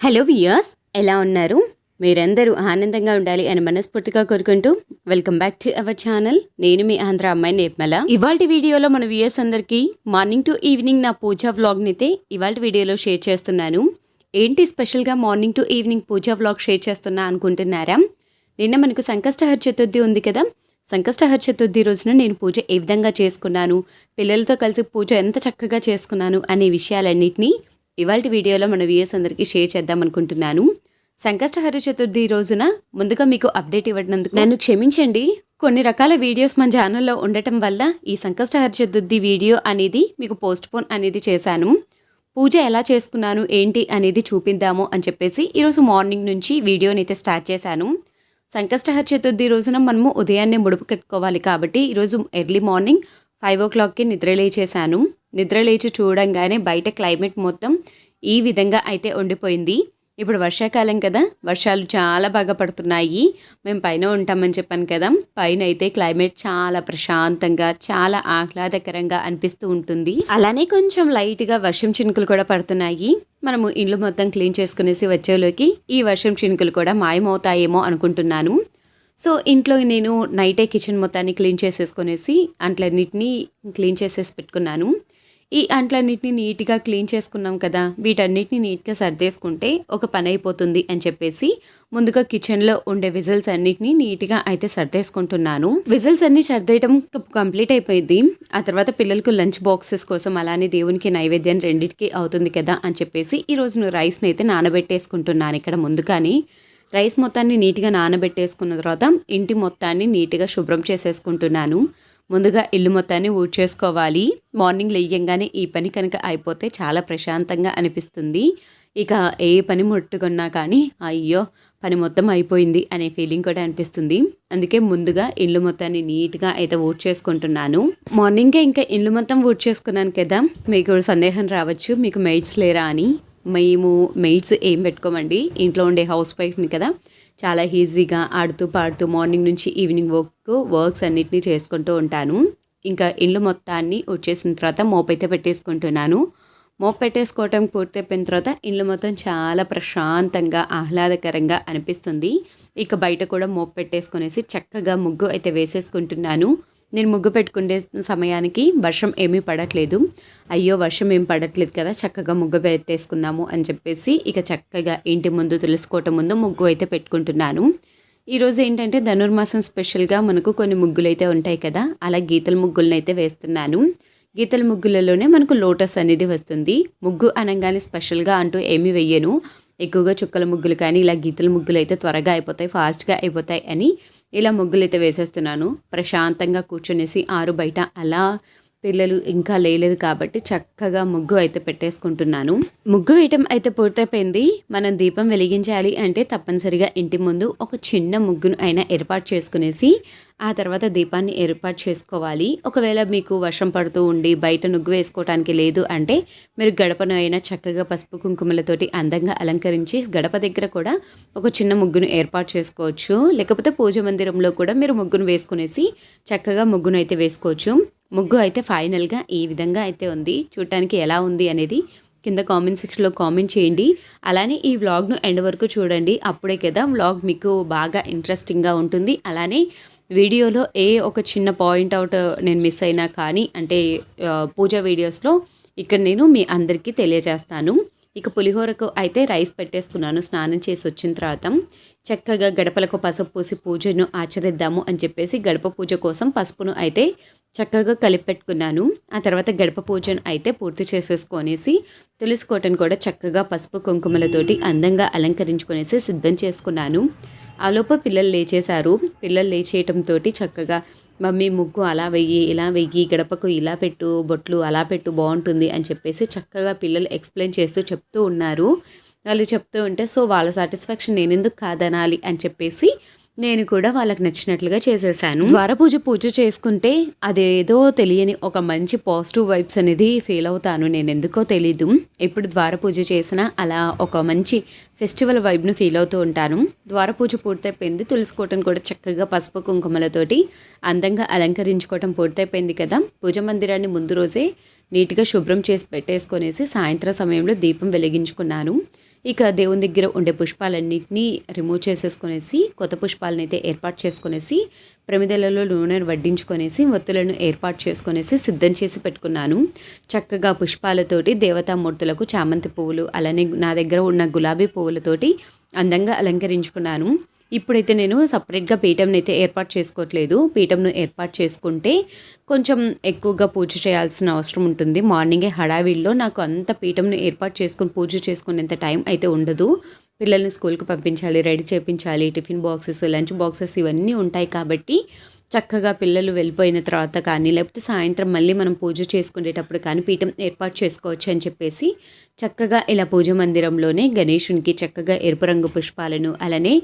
Hello viewers ఎలా ఉన్నారు? మీరందరూ ఆనందంగా ఉండాలి అని మనస్ఫూర్తిగా కోరుకుంటూ welcome back to our channel. నేను మీ ఆంధ్ర అమ్మాయి నిర్మల. ఇవాళ వీడియోలో మన వియర్స్ అందరికీ మార్నింగ్ టు ఈవినింగ్ నా పూజా వ్లాగ్ని అయితే ఇవాళ వీడియోలో షేర్ చేస్తున్నాను. ఏంటి స్పెషల్గా morning to evening puja vlog share చేస్తున్నా అనుకుంటున్నారా? నిన్న మనకు సంకష్టహర చతుర్థి ఉంది కదా? సంకష్టహర చతుర్థి రోజున నేను పూజ ఏ విధంగా చేసుకున్నాను? పిల్లలతో కలిసి పూజ ఎంత చక్కగా చేసుకున్నాను? అనే విషయాలన్నింటినీ ఇవాళ వీడియోలో మన వ్యూయర్స్ అందరికీ షేర్ చేద్దాం అనుకుంటున్నాను. సంకష్టహర చతుర్థి రోజున ముందుగా మీకు అప్డేట్ ఇవ్వడందుకు నన్ను క్షమించండి. కొన్ని రకాల వీడియోస్ మన ఛానల్లో ఉండటం వల్ల ఈ సంకష్టహర చతుర్థి వీడియో అనేది మీకు పోస్ట్ పోన్ అనేది చేశాను. పూజ ఎలా చేసుకున్నాను ఏంటి అనేది చూపిద్దాము అని చెప్పేసి ఈరోజు మార్నింగ్ నుంచి వీడియోని అయితే స్టార్ట్ చేశాను. సంకష్టహర చతుర్థి రోజున మనము ఉదయాన్నే ముడుపు కట్టుకోవాలి కాబట్టి ఈరోజు ఎర్లీ మార్నింగ్ ఫైవ్ ఓ క్లాక్కి నిద్ర నిద్రలేచి నిద్ర లేచి చూడంగానే బయట క్లైమేట్ మొత్తం ఈ విధంగా అయితే ఉండిపోయింది. ఇప్పుడు వర్షాకాలం కదా వర్షాలు చాలా బాగా పడుతున్నాయి. మేము పైన ఉంటామని చెప్పాను కదా పైన అయితే క్లైమేట్ చాలా ప్రశాంతంగా చాలా ఆహ్లాదకరంగా అనిపిస్తూ ఉంటుంది. అలానే కొంచెం లైట్గా వర్షం చినుకులు కూడా పడుతున్నాయి. మనము ఇండ్లు మొత్తం క్లీన్ చేసుకునేసి వచ్చేలోకి ఈ వర్షం చినుకులు కూడా మాయమవుతాయేమో అనుకుంటున్నాను. సో ఇంట్లో నేను నైటే కిచెన్ మొత్తాన్ని క్లీన్ చేసేసుకునేసి అంట్లన్నిటినీ క్లీన్ చేసేసి పెట్టుకున్నాను. ఈ అంట్లన్నిటిని నీట్గా క్లీన్ చేసుకున్నాం కదా వీటన్నిటిని నీట్గా సర్దేసుకుంటే ఒక పని అయిపోతుంది అని చెప్పేసి ముందుగా కిచెన్లో ఉండే విజిల్స్ అన్నిటిని నీట్గా అయితే సర్దేసుకుంటున్నాను. విజిల్స్ అన్ని సర్దేయటం కంప్లీట్ అయిపోయింది. ఆ తర్వాత పిల్లలకు లంచ్ బాక్సెస్ కోసం అలానే దేవునికి నైవేద్యం రెండింటికి అవుతుంది కదా అని చెప్పేసి ఈరోజు నువ్వు రైస్ని అయితే నానబెట్టేసుకుంటున్నాను ఇక్కడ ముందుగానే. రైస్ మొత్తాన్ని నీట్గా నానబెట్టేసుకున్న తర్వాత ఇంటి మొత్తాన్ని నీట్గా శుభ్రం చేసేసుకుంటున్నాను. ముందుగా ఇల్లు మొత్తాన్ని ఊడ్చేసుకోవాలి. మార్నింగ్ లేయంగానే ఈ పని కనుక అయిపోతే చాలా ప్రశాంతంగా అనిపిస్తుంది. ఇక ఏ పని ముట్టుకున్నా కానీ అయ్యో పని మొత్తం అయిపోయింది అనే ఫీలింగ్ కూడా అనిపిస్తుంది. అందుకే ముందుగా ఇల్లు మొత్తాన్ని నీట్గా అయితే ఊడ్చేసుకుంటున్నాను. మార్నింగే ఇంకా ఇల్లు మొత్తం ఊడ్చేసుకున్నాను కదా మీకు సందేహం రావచ్చు. మీకు మెయిడ్స్ లేరా అని. మేము మెయిడ్స్ ఏం పెట్టుకోమండి? ఇంట్లో ఉండే హౌస్ వైఫ్ని కదా. చాలా ఈజీగా ఆడుతూ పాడుతూ మార్నింగ్ నుంచి ఈవినింగ్ వర్క్ వర్క్స్ అన్నిటినీ చేసుకుంటూ ఉంటాను. ఇంకా ఇల్లు మొత్తాన్ని వచ్చేసిన తర్వాత మోపైతే పెట్టేసుకుంటున్నాను. మోప్ పెట్టేసుకోవటం పూర్తయిపోయిన తర్వాత ఇల్లు మొత్తం చాలా ప్రశాంతంగా ఆహ్లాదకరంగా అనిపిస్తుంది. ఇక బయట కూడా మోప్ పెట్టేసుకునేసి చక్కగా ముగ్గు అయితే వేసేసుకుంటున్నాను. నేను ముగ్గు పెట్టుకునే సమయానికి వర్షం ఏమీ పడట్లేదు. అయ్యో వర్షం ఏం పడట్లేదు కదా చక్కగా ముగ్గు పెట్టేసుకుందాము అని చెప్పేసి ఇక చక్కగా ఇంటి ముందు తెలుసుకోవటం ముందు ముగ్గు అయితే పెట్టుకుంటున్నాను. ఈరోజు ఏంటంటే ధనుర్మాసం స్పెషల్గా మనకు కొన్ని ముగ్గులు అయితే ఉంటాయి కదా అలా గీతల ముగ్గులను అయితే వేస్తున్నాను. గీతల ముగ్గులలోనే మనకు లోటస్ అనేది వస్తుంది. ముగ్గు అనగానే స్పెషల్గా అంటూ ఏమీ వెయ్యను. ఎక్కువగా చుక్కల ముగ్గులు కానీ ఇలా గీతల ముగ్గులు అయితే త్వరగా అయిపోతాయి ఫాస్ట్గా అయిపోతాయి అని ఇలా ముగ్గులైతే వేసేస్తున్నాను. ప్రశాంతంగా కూర్చునేసి ఆరు బయట అలా పిల్లలు ఇంకా లేలేదు కాబట్టి చక్కగా ముగ్గు అయితే పెట్టేసుకుంటున్నాను. ముగ్గు వేయటం అయితే పూర్తయిపోయింది. మనం దీపం వెలిగించాలి అంటే తప్పనిసరిగా ఇంటి ముందు ఒక చిన్న ముగ్గును అయినా ఏర్పాటు చేసుకునేసి ఆ తర్వాత దీపాన్ని ఏర్పాటు చేసుకోవాలి. ఒకవేళ మీకు వర్షం పడుతూ ఉండి బయట నుగ్గు వేసుకోవటానికి లేదు అంటే మీరు గడపను అయినా చక్కగా పసుపు కుంకుమలతోటి అందంగా అలంకరించి గడప దగ్గర కూడా ఒక చిన్న ముగ్గును ఏర్పాటు చేసుకోవచ్చు. లేకపోతే పూజ మందిరంలో కూడా మీరు ముగ్గును వేసుకునేసి చక్కగా ముగ్గును అయితే వేసుకోవచ్చు. ముగ్గు అయితే ఫైనల్గా ఈ విధంగా అయితే ఉంది. చూడటానికి ఎలా ఉంది అనేది కింద కామెంట్ సెక్షన్లో కామెంట్ చేయండి. అలానే ఈ వ్లాగ్ను ఎండ్ వరకు చూడండి. అప్పుడే కదా వ్లాగ్ మీకు బాగా ఇంట్రెస్టింగ్గా ఉంటుంది. అలానే వీడియోలో ఏ ఒక చిన్న పాయింట్ అవుట్ నేను మిస్ అయినా కానీ అంటే పూజ వీడియోస్లో ఇక్కడ నేను మీ అందరికీ తెలియజేస్తాను. ఇక పులిహోరకు అయితే రైస్ పెట్టేసుకున్నాను స్నానం చేసి వచ్చిన తర్వాత చక్కగా గడపలకు పసుపు పూసి పూజను ఆచరిద్దాము అని చెప్పేసి గడప పూజ కోసం పసుపును అయితే చక్కగా కలిపెట్టుకున్నాను ఆ తర్వాత గడప పూజను అయితే పూర్తి చేసేసుకొనేసి తులసికోటను కూడా చక్కగా పసుపు కుంకుమలతోటి అందంగా అలంకరించుకునేసి సిద్ధం చేసుకున్నాను. ఆలోపు పిల్లలు లేచేశారు. పిల్లలు లేచేయటంతో చక్కగా మమ్మీ ముగ్గు అలా వెయ్యి ఇలా వెయ్యి గడపకు ఇలా పెట్టు బొట్లు అలా పెట్టు బాగుంటుంది అని చెప్పేసి చక్కగా పిల్లలు ఎక్స్ప్లెయిన్ చేస్తూ చెప్తూ ఉన్నారు. వాళ్ళు చెప్తూ ఉంటే సో వాళ్ళ సాటిస్ఫాక్షన్ నేను ఎందుకు కాదనాలి? అని చెప్పేసి నేను కూడా వాళ్ళకి నచ్చినట్లుగా చేసేసాను. ద్వార పూజ పూజ చేసుకుంటే అదేదో తెలియని ఒక మంచి పాజిటివ్ వైబ్స్ అనేది ఫీల్ అవుతాను. నేను ఎందుకో తెలీదు. ఎప్పుడు ద్వార పూజ చేసినా అలా ఒక మంచి ఫెస్టివల్ వైబ్ను ఫీల్ అవుతూ ఉంటాను. ద్వారపూజ పూర్తయిపోయింది తులసికోటను కూడా చక్కగా పసుపు కుంకుమలతోటి అందంగా అలంకరించుకోవటం పూర్తయిపోయింది కదా. పూజ మందిరాన్ని ముందు రోజే నీట్గా శుభ్రం చేసి పెట్టేసుకొనేసి సాయంత్రం సమయంలో దీపం వెలిగించుకున్నాను. ఇక దేవుని దగ్గర ఉండే పుష్పాలన్నింటినీ రిమూవ్ చేసేసుకునేసి కొత్త పుష్పాలను అయితే ఏర్పాటు చేసుకునేసి ప్రమిదలలో నూనెను వడ్డించుకొనేసి ఒత్తులను ఏర్పాటు చేసుకునేసి సిద్ధం చేసి పెట్టుకున్నాను. చక్కగా పుష్పాలతోటి దేవతామూర్తులకు చామంతి పువ్వులు అలానే నా దగ్గర ఉన్న గులాబీ పువ్వులతోటి అందంగా అలంకరించుకున్నాను. ఇప్పుడైతే నేను సపరేట్గా పీఠంని అయితే ఏర్పాటు చేసుకోవట్లేదు. పీఠంను ఏర్పాటు చేసుకుంటే కొంచెం ఎక్కువగా పూజ చేయాల్సిన అవసరం ఉంటుంది. మార్నింగే హడావిడిలో నాకు అంత పీఠంను ఏర్పాటు చేసుకుని పూజ చేసుకునేంత టైం అయితే ఉండదు. పిల్లల్ని స్కూల్కి పంపించాలి రెడీ చేయించాలి టిఫిన్ బాక్సెస్ లంచ్ బాక్సెస్ ఇవన్నీ ఉంటాయి కాబట్టి చక్కగా పిల్లలు వెళ్ళిపోయిన తర్వాత కానీ లేకపోతే సాయంత్రం మళ్ళీ మనం పూజ చేసుకునేటప్పుడు కానీ పీఠం ఏర్పాటు చేసుకోవచ్చు అని చెప్పేసి చక్కగా ఇలా పూజ మందిరంలోనే గణేషునికి చక్కగా ఎరుపు రంగు పుష్పాలను అలానే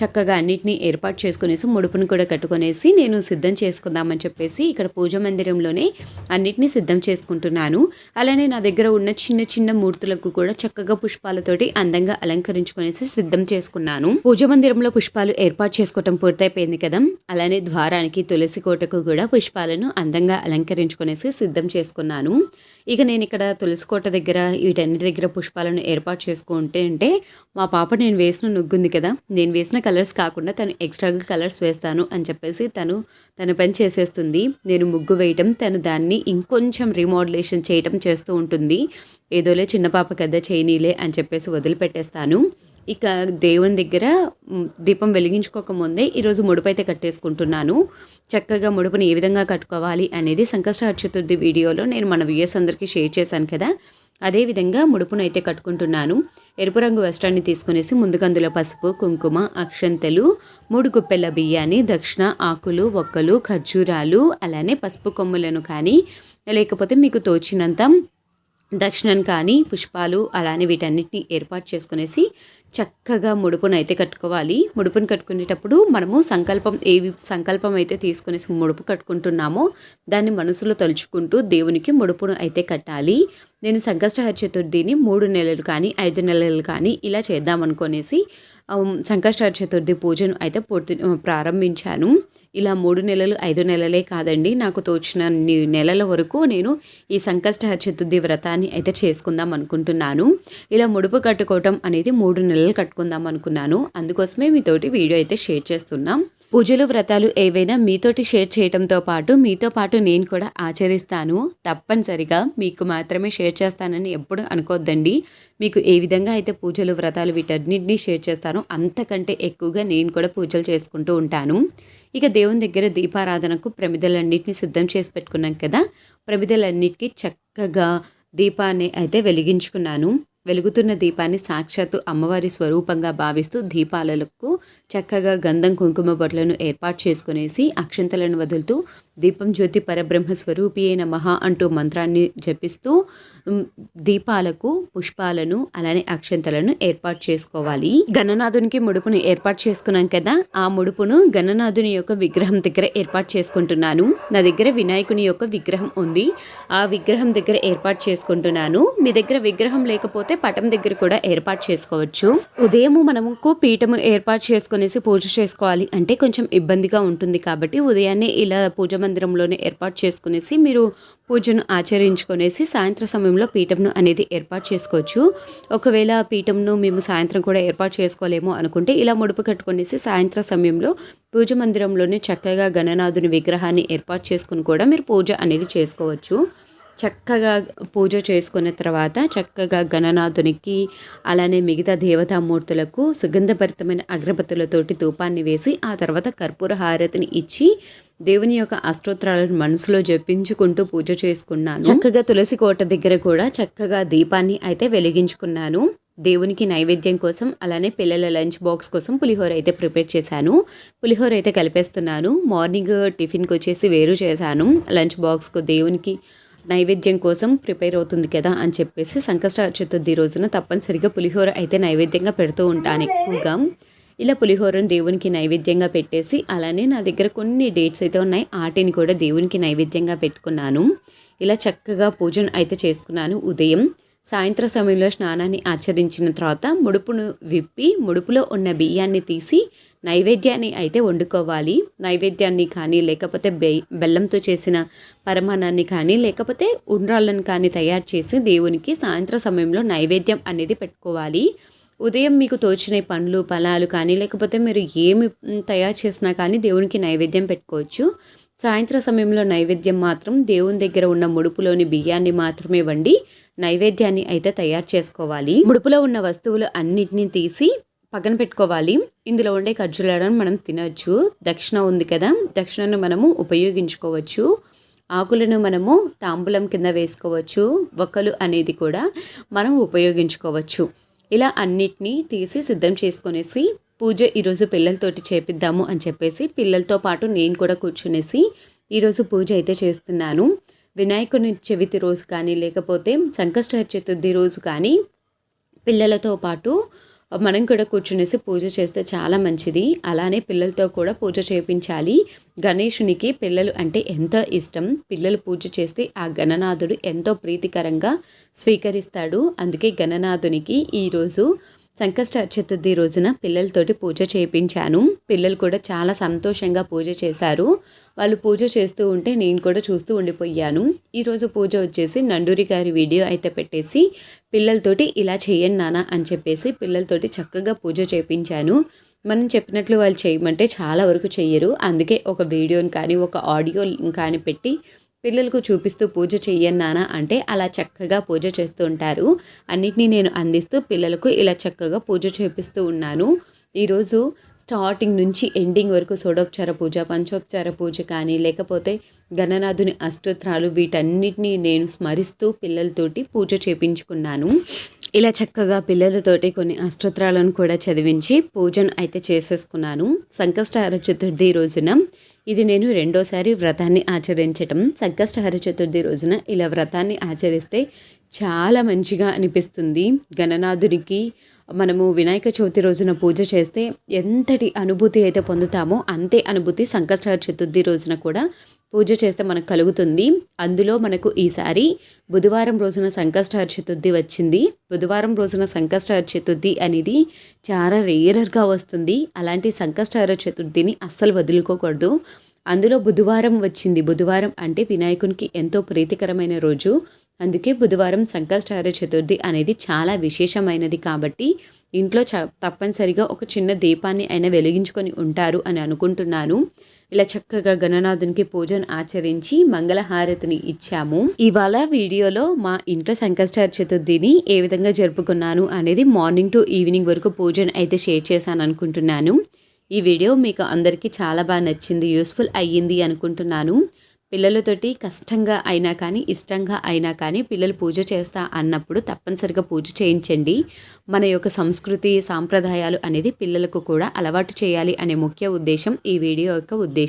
చక్కగా అన్నిటినీ ఏర్పాటు చేసుకునేసి ముడుపును కూడా కట్టుకునేసి నేను సిద్ధం చేసుకుందామని చెప్పేసి ఇక్కడ పూజ మందిరంలోనే అన్నిటినీ సిద్ధం చేసుకుంటున్నాను. అలానే నా దగ్గర ఉన్న చిన్న చిన్న మూర్తులకు కూడా చక్కగా పుష్పాలతోటి అందంగా అలంకరించుకునేసి సిద్ధం చేసుకున్నాను. పూజ మందిరంలో పుష్పాలు ఏర్పాటు చేసుకోవటం పూర్తయిపోయింది కదా. అలానే ద్వారానికి తులసి కోటకు కూడా పుష్పాలను అందంగా అలంకరించుకునేసి సిద్ధం చేసుకున్నాను. ఇక నేను ఇక్కడ తులసి కోట దగ్గర ఇంటి దగ్గర పుష్పాలను ఏర్పాటు చేసుకుంటే అంటే మా పాప నేను వేసిన నుగ్గుంది కదా నేను వేసిన కలర్స్ కాకుండా తను ఎక్స్ట్రాగా కలర్స్ వేస్తాను అని చెప్పేసి తను తన పని చేసేస్తుంది. నేను ముగ్గు వేయటం తను దాన్ని ఇంకొంచెం రీమోడలేషన్ చేయటం చేస్తూ ఉంటుంది. ఏదోలే చిన్న పాప కదా చేయనీలే అని చెప్పేసి వదిలిపెట్టేస్తాను. ఇక దేవుని దగ్గర దీపం వెలిగించుకోకముందే ఈరోజు ముడుపు అయితే కట్టేసుకుంటున్నాను. చక్కగా ముడుపుని ఏ విధంగా కట్టుకోవాలి అనేది సంకష్ట చతుర్థి వీడియోలో నేను మన వ్యూయర్స్ అందరికీ షేర్ చేశాను కదా. అదేవిధంగా ముడుపును అయితే కట్టుకుంటున్నాను. ఎరుపు రంగు వస్త్రాన్ని తీసుకునేసి ముందుకందులో పసుపు కుంకుమ అక్షంతలు మూడు గుప్పెల బియ్యాన్ని దక్షిణ ఆకులు ఒక్కలు ఖర్జూరాలు అలానే పసుపు కొమ్ములను కానీ లేకపోతే మీకు తోచినంత దక్షిణం కానీ పుష్పాలు అలానే వీటన్నిటిని ఏర్పాటు చేసుకునేసి చక్కగా ముడుపును అయితే కట్టుకోవాలి. ముడుపును కట్టుకునేటప్పుడు మనము సంకల్పం ఏ సంకల్పం అయితే తీసుకునేసి ముడుపు కట్టుకుంటున్నామో దాన్ని మనసులో తలుచుకుంటూ దేవునికి ముడుపును అయితే కట్టాలి. నేను సంకష్టహర చతుర్థిని మూడు నెలలు కానీ ఐదు నెలలు కానీ ఇలా చేద్దాం అనుకునేసి సంకష్టహర చతుర్థి పూజను అయితే పూర్తి ప్రారంభించాను. ఇలా మూడు నెలలు ఐదు నెలలే కాదండి. నాకు తోచిన నెలల వరకు నేను ఈ సంకష్టహర చతుర్థి వ్రతాన్ని అయితే చేసుకుందాం అనుకుంటున్నాను. ఇలా ముడుపు కట్టుకోవటం అనేది మూడు నెలలు కట్టుకుందాం అనుకున్నాను. అందుకోసమే మీతోటి వీడియో అయితే షేర్ చేస్తున్నాం. పూజలు వ్రతాలు ఏవైనా మీతోటి షేర్ చేయడంతో పాటు మీతో పాటు నేను కూడా ఆచరిస్తాను. తప్పనిసరిగా మీకు మాత్రమే షేర్ చేస్తానని ఎప్పుడు అనుకోద్దండి. మీకు ఏ విధంగా అయితే పూజలు వ్రతాలు వీటన్నింటినీ షేర్ చేస్తానో అంతకంటే ఎక్కువగా నేను కూడా పూజలు చేసుకుంటూ ఉంటాను. ఇక దేవుని దగ్గర దీపారాధనకు ప్రమిదలన్నింటినీ సిద్ధం చేసి పెట్టుకున్నాం కదా. ప్రమిదలన్నిటికీ చక్కగా దీపాన్ని అయితే వెలిగించుకున్నాను. వెలుగుతున్న దీపాన్ని సాక్షాత్తు అమ్మవారి స్వరూపంగా భావిస్తూ దీపాలకు చక్కగా గంధం కుంకుమ బొట్లను ఏర్పాటు చేసుకునేసి అక్షంతలను వదులుతూ దీపం జ్యోతి పరబ్రహ్మ స్వరూపి అయిన మహా అంటూ మంత్రాన్ని జపిస్తూ దీపాలకు పుష్పాలను అలానే అక్షంతలను ఏర్పాటు చేసుకోవాలి. గణనాథునికి ముడుపును ఏర్పాటు చేసుకున్నాం కదా ఆ ముడుపును గణనాథుని యొక్క విగ్రహం దగ్గర ఏర్పాటు చేసుకుంటున్నాను. నా దగ్గర వినాయకుని యొక్క విగ్రహం ఉంది. ఆ విగ్రహం దగ్గర ఏర్పాటు చేసుకుంటున్నాను. మీ దగ్గర విగ్రహం లేకపోతే పటం దగ్గర కూడా ఏర్పాటు చేసుకోవచ్చు. ఉదయం మనము పీఠము ఏర్పాటు చేసుకునేసి పూజ చేసుకోవాలి అంటే కొంచెం ఇబ్బందిగా ఉంటుంది కాబట్టి ఉదయాన్నే ఇలా పూజ మందిరంలోనే ఏర్పాటు చేసుకునేసి మీరు పూజను ఆచరించుకునేసి సాయంత్రం సమయంలో పీఠంను అనేది ఏర్పాటు చేసుకోవచ్చు. ఒకవేళ పీఠంను మేము సాయంత్రం కూడా ఏర్పాటు చేసుకోలేము అనుకుంటే ఇలా ముడుపు కట్టుకునేసి సాయంత్రం సమయంలో పూజ మందిరంలోనే చక్కగా గణనాథుని విగ్రహాన్ని ఏర్పాటు చేసుకుని కూడా మీరు పూజ అనేది చేసుకోవచ్చు. చక్కగా పూజ చేసుకున్న తర్వాత చక్కగా గణనాథునికి అలానే మిగతా దేవతామూర్తులకు సుగంధభరితమైన అగ్రబత్తులతోటి ధూపాన్ని వేసి ఆ తర్వాత కర్పూర హారతిని ఇచ్చి దేవుని యొక్క అష్టోత్తరాలను మనసులో జపించుకుంటూ పూజ చేసుకున్నాను. చక్కగా తులసి కోట దగ్గర కూడా చక్కగా దీపాన్ని అయితే వెలిగించుకున్నాను. దేవునికి నైవేద్యం కోసం అలానే పిల్లల లంచ్ బాక్స్ కోసం పులిహోర అయితే ప్రిపేర్ చేశాను. పులిహోర అయితే కలిపేస్తున్నాను. మార్నింగ్ టిఫిన్కి వచ్చేసి వేరు చేశాను. లంచ్ బాక్స్కు దేవునికి నైవేద్యం కోసం ప్రిపేర్ అవుతుంది కదా అని చెప్పేసి సంకష్ట చతుర్థి రోజున తప్పనిసరిగా పులిహోర అయితే నైవేద్యంగా పెడుతూ ఉంటాను. ఎక్కువగా ఇలా పులిహోరను దేవునికి నైవేద్యంగా పెట్టేసి అలానే నా దగ్గర కొన్ని డేట్స్ అయితే ఉన్నాయి. ఆటిని కూడా దేవునికి నైవేద్యంగా పెట్టుకున్నాను. ఇలా చక్కగా పూజను అయితే చేసుకున్నాను. ఉదయం సాయంత్ర సమయంలో స్నానాన్ని ఆచరించిన తర్వాత ముడుపును విప్పి ముడుపులో ఉన్న బియ్యాన్ని తీసి నైవేద్యాన్ని అయితే వండుకోవాలి. నైవేద్యాన్ని కానీ లేకపోతే బె బెల్లంతో చేసిన పరమాణాన్ని కానీ లేకపోతే ఉండ్రాళ్ళను కానీ తయారు చేసి దేవునికి సాయంత్ర సమయంలో నైవేద్యం అనేది పెట్టుకోవాలి. ఉదయం మీకు తోచిన పండ్లు ఫలాలు కానీ లేకపోతే మీరు ఏమి తయారు చేసినా కానీ దేవునికి నైవేద్యం పెట్టుకోవచ్చు. సాయంత్రం సమయంలో నైవేద్యం మాత్రం దేవుని దగ్గర ఉన్న ముడుపులోని బియ్యాన్ని మాత్రమే వండి నైవేద్యాన్ని అయితే తయారు చేసుకోవాలి. ముడుపులో ఉన్న వస్తువులు అన్నిటినీ తీసి పక్కన పెట్టుకోవాలి. ఇందులో ఉండే ఖర్జులను మనం తినవచ్చు దక్షిణ ఉంది కదా దక్షిణను మనము ఉపయోగించుకోవచ్చు. ఆకులను మనము తాంబూలం కింద వేసుకోవచ్చు. ఒక్కలు అనేది కూడా మనం ఉపయోగించుకోవచ్చు. ఇలా అన్నిటినీ తీసి సిద్ధం చేసుకొనేసి పూజ ఈరోజు పిల్లలతోటి చేపిద్దాము అని చెప్పేసి పిల్లలతో పాటు నేను కూడా కూర్చునేసి ఈరోజు పూజ అయితే చేస్తున్నాను. వినాయకుని చవితి రోజు కానీ లేకపోతే సంకష్ట చతుర్థి రోజు కానీ పిల్లలతో పాటు మనం కూడా కూర్చునేసి పూజ చేస్తే చాలా మంచిది. అలానే పిల్లలతో కూడా పూజ చేయించాలి గణేషునికి పిల్లలు అంటే ఎంతో ఇష్టం? పిల్లలు పూజ చేస్తే ఆ గణనాథుడు ఎంతో ప్రీతికరంగా స్వీకరిస్తాడు. అందుకే గణనాథునికి ఈరోజు సంకష్ట చతుర్థి రోజున పిల్లలతోటి పూజ చేయించాను. పిల్లలు కూడా చాలా సంతోషంగా పూజ చేశారు. వాళ్ళు పూజ చేస్తూ ఉంటే నేను కూడా చూస్తూ ఉండిపోయాను. ఈరోజు పూజ వచ్చేసి నండూరి గారి వీడియో అయితే పెట్టేసి పిల్లలతోటి ఇలా చేయండి నాన్న అని చెప్పేసి పిల్లలతోటి చక్కగా పూజ చేయించాను. మనం చెప్పినట్లు వాళ్ళు చేయమంటే చాలా వరకు చెయ్యరు. అందుకే ఒక వీడియోని కానీ ఒక ఆడియో కానీ పెట్టి పిల్లలకు చూపిస్తూ పూజ చెయ్యన్నానా అంటే అలా చక్కగా పూజ చేస్తూ ఉంటారు. అన్నిటినీ నేను అందిస్తూ పిల్లలకు ఇలా చక్కగా పూజ చేపిస్తూ ఉన్నాను. ఈరోజు స్టార్టింగ్ నుంచి ఎండింగ్ వరకు షోడోపచార పూజ పంచోపచార పూజ కానీ లేకపోతే గణనాథుని అష్టోత్రాలు వీటన్నిటినీ నేను స్మరిస్తూ పిల్లలతోటి పూజ చేపించుకున్నాను. ఇలా చక్కగా పిల్లలతోటి కొన్ని అష్టోత్రాలను కూడా చదివించి పూజను అయితే చేసేసుకున్నాను. సంకష్టార చతుర్థి రోజున ఇది నేను రెండోసారి వ్రతాన్ని ఆచరించటం. సంకష్టహార చతుర్థి రోజున ఇలా వ్రతాన్ని ఆచరిస్తే చాలా మంచిగా అనిపిస్తుంది. గణనాథునికి మనము వినాయక చవితి రోజున పూజ చేస్తే ఎంతటి అనుభూతి అయితే పొందుతామో అంతే అనుభూతి సంకష్టహార చతుర్థి రోజున కూడా పూజ చేస్తే మనకు కలుగుతుంది. అందులో మనకు ఈసారి బుధవారం రోజున సంకష్టహర చతుర్థి వచ్చింది. బుధవారం రోజున సంకష్టహర చతుర్థి అనేది చాలా రేరర్గా వస్తుంది. అలాంటి సంకష్టహర చతుర్థిని అస్సలు వదులుకోకూడదు. అందులో బుధవారం వచ్చింది. బుధవారం అంటే వినాయకునికి ఎంతో ప్రీతికరమైన రోజు. అందుకే బుధవారం సంకష్టహర చతుర్థి అనేది చాలా విశేషమైనది కాబట్టి ఇంట్లో చ తప్పనిసరిగా ఒక చిన్న దీపాన్ని అయినా వెలిగించుకొని ఉంటారు అని అనుకుంటున్నాను. ఇలా చక్కగా గణనాథునికి పూజను ఆచరించి మంగళహారతిని ఇచ్చాము. ఇవాళ వీడియోలో మా ఇంట్లో సంకష్టహార చతుర్థిని ఏ విధంగా జరుపుకున్నాను అనేది మార్నింగ్ టు ఈవినింగ్ వరకు పూజను అయితే షేర్ చేశాను అనుకుంటున్నాను. ఈ వీడియో మీకు అందరికీ చాలా బాగా నచ్చింది యూస్ఫుల్ అయ్యింది అనుకుంటున్నాను. పిల్లలతోటి కష్టంగా అయినా కానీ ఇష్టంగా అయినా కానీ పిల్లలు పూజ చేస్తా అన్నప్పుడు తప్పనిసరిగా పూజ చేయించండి. మన యొక్క సంస్కృతి సాంప్రదాయాలు అనేది పిల్లలకు కూడా అలవాటు చేయాలి అనే ముఖ్య ఉద్దేశం ఈ వీడియో యొక్క ఉద్దేశం.